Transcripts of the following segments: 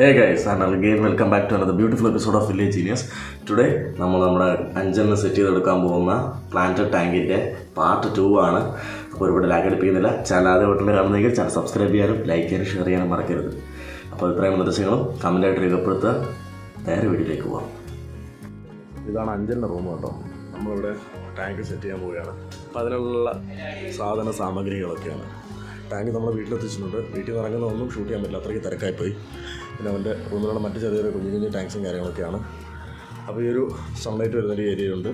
Hey guys and again welcome back to another beautiful episode of Village Genius today നമ്മൾ നമ്മുടെ അഞ്ചെണ്ണം set ചെയ്തെടുക്കാൻ പോകുന്ന പ്ലാന്റ് ടാങ്കിന്റെ പാർട്ട് ടു ആണ്. അപ്പോൾ ഒരുപാട് ലാഗ് അടിപ്പിക്കുന്നില്ല ചാനൽ ആദ്യമായിട്ടുള്ള കാണുന്നെങ്കിൽ ചാനൽ സബ്സ്ക്രൈബ് ചെയ്യാനും ലൈക്ക് ചെയ്യാനും ഷെയർ ചെയ്യാനും മറക്കരുത്. അപ്പോൾ ഇത്രയും നിർദ്ദേശങ്ങളും കമന്റായിട്ട് രേഖപ്പെടുത്തുക. നേരെ വീട്ടിലേക്ക് പോവാം. ഇതാണ് അഞ്ചെണ്ണ റൂം കേട്ടോ. നമ്മളിവിടെ ടാങ്ക് സെറ്റ് ചെയ്യാൻ പോവുകയാണ്. അപ്പോൾ അതിനുള്ള സാധന സാമഗ്രികളൊക്കെയാണ്. ടാങ്ക് നമ്മൾ വീട്ടിലെത്തിച്ചിട്ടുണ്ട്. വീട്ടിൽ നിന്ന് ഇറങ്ങുന്ന ഒന്നും ഷൂട്ട് ചെയ്യാൻ പറ്റില്ല. അത്രയ്ക്ക് തിരക്കായിപ്പോയി. പിന്നെ അവന്റെ റൂമിലുള്ള മറ്റ് ചെറിയ ചെറിയ കുഞ്ഞു കുഞ്ഞു ടാങ്ക്സും കാര്യങ്ങളൊക്കെയാണ്. അപ്പോൾ ഈ ഒരു സൺലൈറ്റ് വരുന്നൊരു ഏരിയ ഉണ്ട്.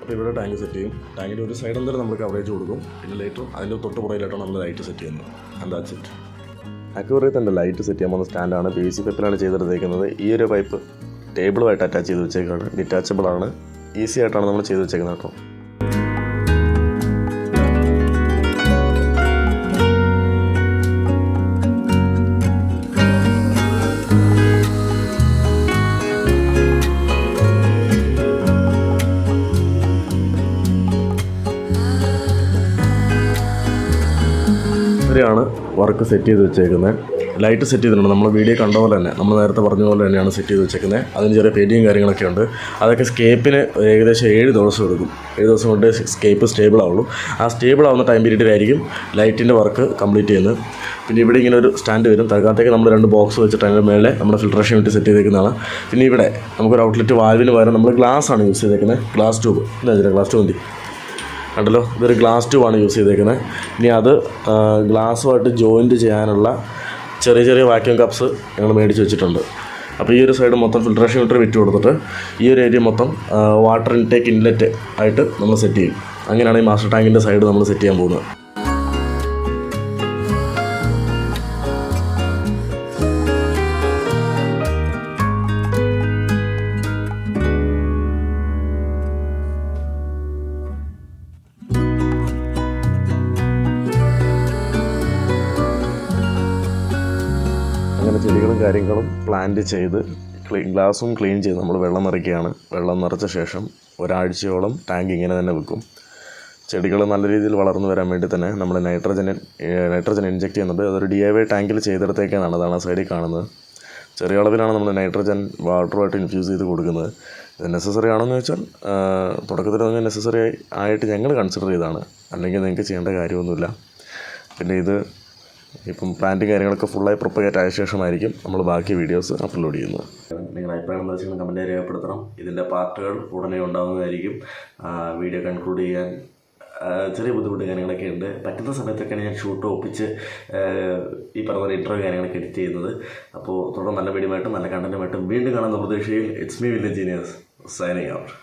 അപ്പോൾ ഇവിടെ ടാങ്ക് സെറ്റ് ചെയ്യും. ടാങ്കിന്റെ ഒരു സൈഡ് എന്തായാലും നമ്മൾ കവറേജ് കൊടുക്കും. പിന്നെ ലൈറ്റർ അതിന്റെ തൊട്ട് പുറയിലായിട്ടാണ് നമ്മൾ ലൈറ്റ് സെറ്റ് ചെയ്യുന്നത്. എന്താ സെറ്റ് അക്യൂറേറ്റ് ലൈറ്റ് സെറ്റ് ചെയ്യാൻ പോകുന്ന സ്റ്റാൻഡാണ് പി സി പൈപ്പിലാണ് ചെയ്തെടുത്തേക്കുന്നത്. ഈ ഒരു പൈപ്പ് ടേബിളുമായിട്ട് അറ്റാച്ച് ചെയ്ത് വെച്ചേക്കാണ്. ഡിറ്റാച്ചബിൾ ആണ്. ഈസി ആയിട്ടാണ് നമ്മൾ ചെയ്ത് വെച്ചേക്കുന്നത് കേട്ടോ. ഇവരെയാണ് വർക്ക് സെറ്റ് ചെയ്ത് വെച്ചേക്കുന്നത്. ലൈറ്റ് സെറ്റ് ചെയ്തിട്ടുണ്ട്. നമ്മൾ വീഡിയോ കണ്ട പോലെ തന്നെ. നമ്മൾ നേരത്തെ പറഞ്ഞ പോലെ തന്നെയാണ് സെറ്റ് ചെയ്ത് വെച്ചേക്കുന്നത്. അതിന് ചെറിയ പെയിന്റിങ് കാര്യങ്ങളൊക്കെ ഉണ്ട്. അതൊക്കെ സ്കേപ്പിന് ഏകദേശം ഏഴ് ദിവസം എടുക്കും. ഏഴ് ദിവസം കൊണ്ട് സ്കേപ്പ് സ്റ്റേബിൾ ആവുള്ളൂ. ആ സ്റ്റേബിൾ ആവുന്ന ടൈം പീരീഡിലായിരിക്കും ലൈറ്റിന്റെ വർക്ക് കംപ്ലീറ്റ് ചെയ്യുന്നത്. പിന്നെ ഇവിടെ ഇങ്ങനെ ഒരു സ്റ്റാൻഡ് വരും. തൽക്കാലത്തേക്ക് നമ്മൾ രണ്ട് ബോക്സ് വെച്ചിട്ട് അതിന്റെ മേലെ നമ്മുടെ ഫിൽട്രേഷൻ വേണ്ടി സെറ്റ് ചെയ്തേക്കുന്നതാണ്. പിന്നെ ഇവിടെ നമുക്കൊരു ഔട്ട്ലെറ്റ് വാൽവിന് പകരം നമ്മൾ ഗ്ലാസ് ആണ് യൂസ് ചെയ്തേക്കുന്നത്. ഗ്ലാസ് ട്യൂബ് എന്താ ഗ്ലാസ് ട്യൂബ് മതി കണ്ടല്ലോ ഇതൊരു ഗ്ലാസ് ട്യൂബാണ് യൂസ് ചെയ്തേക്കുന്നത് ഇനി അത് ഗ്ലാസ്സുമായിട്ട് ജോയിന്റ് ചെയ്യാനുള്ള ചെറിയ ചെറിയ വാക്യൂം കപ്സ് ഞങ്ങൾ മേടിച്ച് വെച്ചിട്ടുണ്ട്. അപ്പോൾ ഈ ഒരു സൈഡ് മൊത്തം ഫിൽട്രേഷൻ ഫിൽറ്റർ വിറ്റ് കൊടുത്തിട്ട് ഈ ഒരു ഏരിയ മൊത്തം വാട്ടർ ഇൻടേക്ക് ഇൻലെറ്റ് ആയിട്ട് നമ്മൾ സെറ്റ് ചെയ്യും. അങ്ങനെയാണ് ഈ മാസ്റ്റർ ടാങ്കിന്റെ സൈഡ് നമ്മൾ സെറ്റ് ചെയ്യാൻ പോകുന്നത്. അങ്ങനെ ചെടികളും കാര്യങ്ങളും പ്ലാന്റ് ചെയ്ത് ക്ലീൻ ഗ്ലാസും ക്ലീൻ ചെയ്ത് നമ്മൾ വെള്ളം നിറയ്ക്കുകയാണ്. വെള്ളം നിറച്ച ശേഷം ഒരാഴ്ചയോളം ടാങ്ക് ഇങ്ങനെ തന്നെ വെക്കും. ചെടികൾ നല്ല രീതിയിൽ വളർന്നു വരാൻ വേണ്ടി തന്നെ നമ്മൾ നൈട്രജൻ നൈട്രജൻ ഇഞ്ചെക്ട് ചെയ്യുന്നുണ്ട് അതൊരു ഡി ഐ വൈ ടാങ്കിൽ ചെയ്തെടുത്തേക്കാണ്. അതാണ് സൈഡിൽ കാണുന്നത്. ചെറിയ അളവിലാണ് നമ്മൾ നൈട്രജൻ വാട്ടറുമായിട്ട് ഇൻഫ്യൂസ് ചെയ്ത് കൊടുക്കുന്നത്. ഇത് നെസസറി ആണെന്ന് വെച്ചാൽ തുടക്കത്തിൽ തന്നെ നെസസറി ആയിട്ട് ഞങ്ങൾ കൺസിഡർ ചെയ്താണ് അല്ലെങ്കിൽ നിങ്ങൾക്ക് ചെയ്യേണ്ട കാര്യമൊന്നുമില്ല. പിന്നെ ഇത് ഇപ്പം പ്ലാന്റും കാര്യങ്ങളൊക്കെ ഫുള്ളായി പ്രൊപ്പഗേറ്റ് ആയ ശേഷമായിരിക്കും നമ്മൾ ബാക്കി വീഡിയോസ് അപ്ലോഡ് ചെയ്യുന്നത്. നിങ്ങളുടെ അഭിപ്രായം എന്താ വെച്ചാൽ കമന്റ് രേഖപ്പെടുത്തണം. ഇതിന്റെ പാർട്ടുകൾ ഉടനെ ഉണ്ടാകുന്നതായിരിക്കും വീഡിയോ കൺക്ലൂഡ് ചെയ്യാൻ ചെറിയ ബുദ്ധിമുട്ട് കാര്യങ്ങളൊക്കെ ഉണ്ട്. പറ്റുന്ന സമയത്തൊക്കെയാണ് ഞാൻ ഷൂട്ട് ഒപ്പിച്ച് ഈ പറഞ്ഞ ഇൻട്രോ കാര്യങ്ങളൊക്കെ എഡിറ്റ് ചെയ്യുന്നത്. അപ്പോൾ തുടർന്ന് നല്ല വീഡിയോ ആയിട്ടും നല്ല കണ്ടന്റുമായിട്ടും വീണ്ടും കാണുന്ന പ്രതീക്ഷയിൽ it's me Village Genius signing out